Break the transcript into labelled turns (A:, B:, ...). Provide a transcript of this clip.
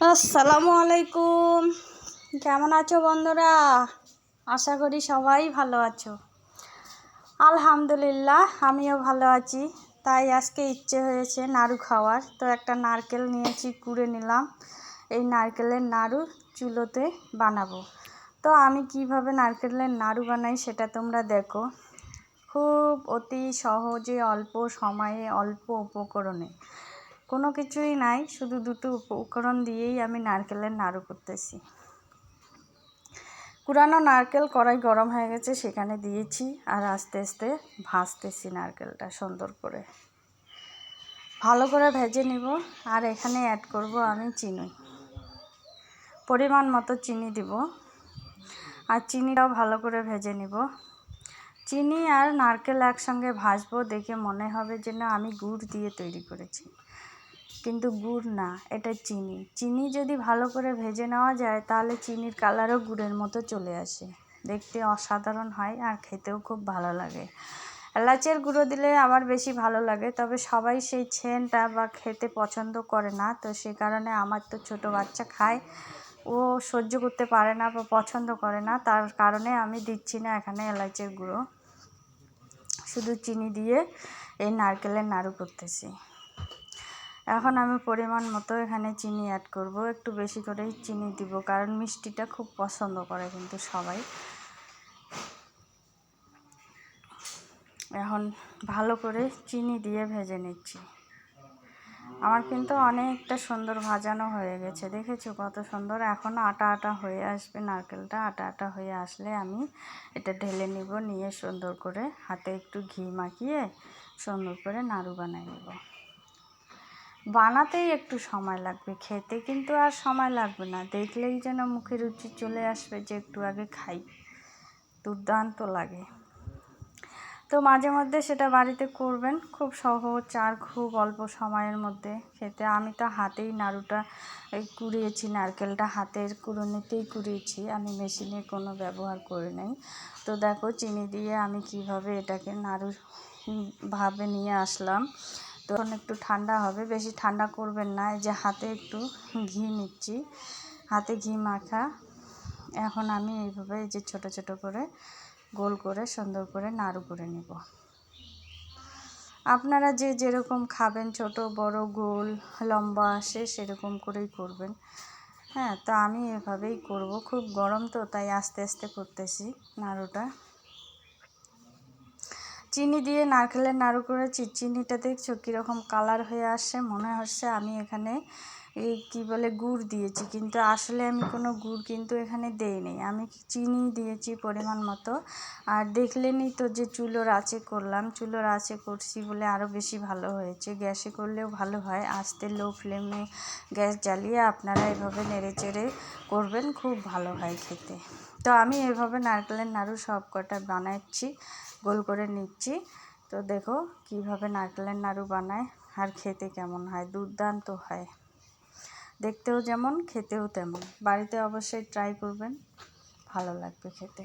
A: আসসালামু আলাইকুম কেমন আছো বন্ধুরা? আশা করি সবাই ভালো আছো। আলহামদুলিল্লাহ, আমিও ভালো আছি। তাই আজকে ইচ্ছে হয়েছে নাড়ু খাওয়ার। তো একটা নারকেল নিয়েছি, কুড়ে নিলাম। এই নারকেলের নাড়ু চুলোতে বানাবো। তো আমি কীভাবে নারকেলের নাড়ু বানাই সেটা তোমরা দেখো। খুব অতি সহজে, অল্প সময়ে, অল্প উপকরণে। কোনো কিছুই নাই, শুধু দুটো উপকরণ দিয়েই আমি নারকেলের নাড়ু করতেছি। কুরানো নারকেল কড়াই গরম হয়ে গেছে, সেখানে দিয়েছি আর আস্তে আস্তে ভাজতেছি নারকেলটা সুন্দর করে। ভালো করে ভেজে নিব আর এখানে অ্যাড করব আমি চিনি। পরিমাণ মতো চিনি দিব আর চিনিটাও ভালো করে ভেজে নিব। চিনি আর নারকেল একসঙ্গে ভাজবো দেখে মনে হবে যে না আমি গুড় দিয়ে তৈরি করেছি। কিন্তু গুড় না, এটা চিনি। চিনি যদি ভালো করে ভেজে নেওয়া যায়, তাহলে চিনির কালারও গুড়ের মতো চলে আসে। দেখতে অসাধারণ হয় আর খেতেও খুব ভালো লাগে। এলাচের গুঁড়ো দিলে আমার বেশি ভালো লাগে, তবে সবাই সেই ছেনটা বা খেতে পছন্দ করে না। তো সে কারণে আমার তো ছোট বাচ্চা খায়, ও সহ্য করতে পারে না বা পছন্দ করে না, তার কারণে আমি দিচ্ছি না এখানে এলাচের গুঁড়ো। শুধু চিনি দিয়ে এই নারকেলের নাড়ু করতেছি। এখন আমি পরিমাণ মতো এখানে চিনি অ্যাড করব। একটু বেশি করেই চিনি দিব, কারণ মিষ্টিটা খুব পছন্দ করে কিন্তু সবাই। এখন ভালো করে চিনি দিয়ে ভেজে নিচ্ছি। আমার কিন্তু অনেকটা সুন্দর ভাজানো হয়ে গেছে, দেখেছ কত সুন্দর? এখন আটা আটা হয়ে আসবে, নারকেলটা আটা আটা হয়ে আসলে আমি এটা ঢেলে নিব, নিয়ে সুন্দর করে হাতে একটু ঘি মাখিয়ে সুন্দর করে নাড়ু বানিয়ে নেব। বানাতেই একটু সময় লাগবে, খেতে কিন্তু আর সময় লাগবে না। দেখলেই যেন মুখে রুচি চলে আসবে যে একটু আগে খাই, দুর্দান্ত লাগে। তো মাঝে মধ্যে সেটা বাড়িতে করবেন, খুব সহজ আর খুব অল্প সময়ের মধ্যে খেতে। আমি তো হাতেই নাড়ুটা কুড়িয়েছি, নারকেলটা হাতের কুড়োনিতেই কুড়িয়েছি, আমি মেশিনে কোনো ব্যবহার করে নেই। তো দেখো, চিনি দিয়ে আমি কীভাবে এটাকে নাড়ু ভাবে নিয়ে আসলাম। তখন একটু ঠান্ডা হবে, বেশি ঠান্ডা করবেন না। এই যে হাতে একটু ঘি নিচ্ছি, হাতে ঘি মাখা। এখন আমি এইভাবে এই যে ছোটো ছোটো করে গোল করে সুন্দর করে নাড়ু করে নেব। আপনারা যে যেরকম খাবেন, ছোট, বড়, গোল, লম্বা সে সেরকম করেই করবেন। হ্যাঁ তো আমি এভাবেই করব। খুব গরম তো, তাই আস্তে আস্তে করতেছি নাড়ুটা। চিনি দিয়ে নারকেলের নাড়ু করেছি চিনিটা দেখছ? কীরকম কালার হয়ে আসছে মনে হচ্ছে আমি এখানে এই কী বলে গুড় দিয়েছি। কিন্তু আসলে আমি কোনো গুড় কিন্তু এখানে দেইনি। আমি চিনি দিয়েছি পরিমাণ মতো। আর দেখলেনই তো যে চুলোর আঁচে করলাম। চুলোর আঁচে করছি বলে আরও বেশি ভালো হয়েছে। গ্যাসে করলেও ভালো হয়। আস্তে লো ফ্লেমে গ্যাস জ্বালিয়ে আপনারা এভাবে নেড়ে চেড়ে করবেন। খুব ভালো হয় খেতে। তো আমি এভাবে নারকেলের নাড়ু সব কটা বানাচ্ছি। গোল করে নিচ্ছি। তো দেখো কীভাবে নারকেলের নাড়ু বানায় আর খেতে কেমন হয়, দুর্দান্ত হয়। দেখতেও যেমন, খেতেও তেমন। বাড়িতে অবশ্যই ট্রাই করবেন, ভালো লাগবে খেতে।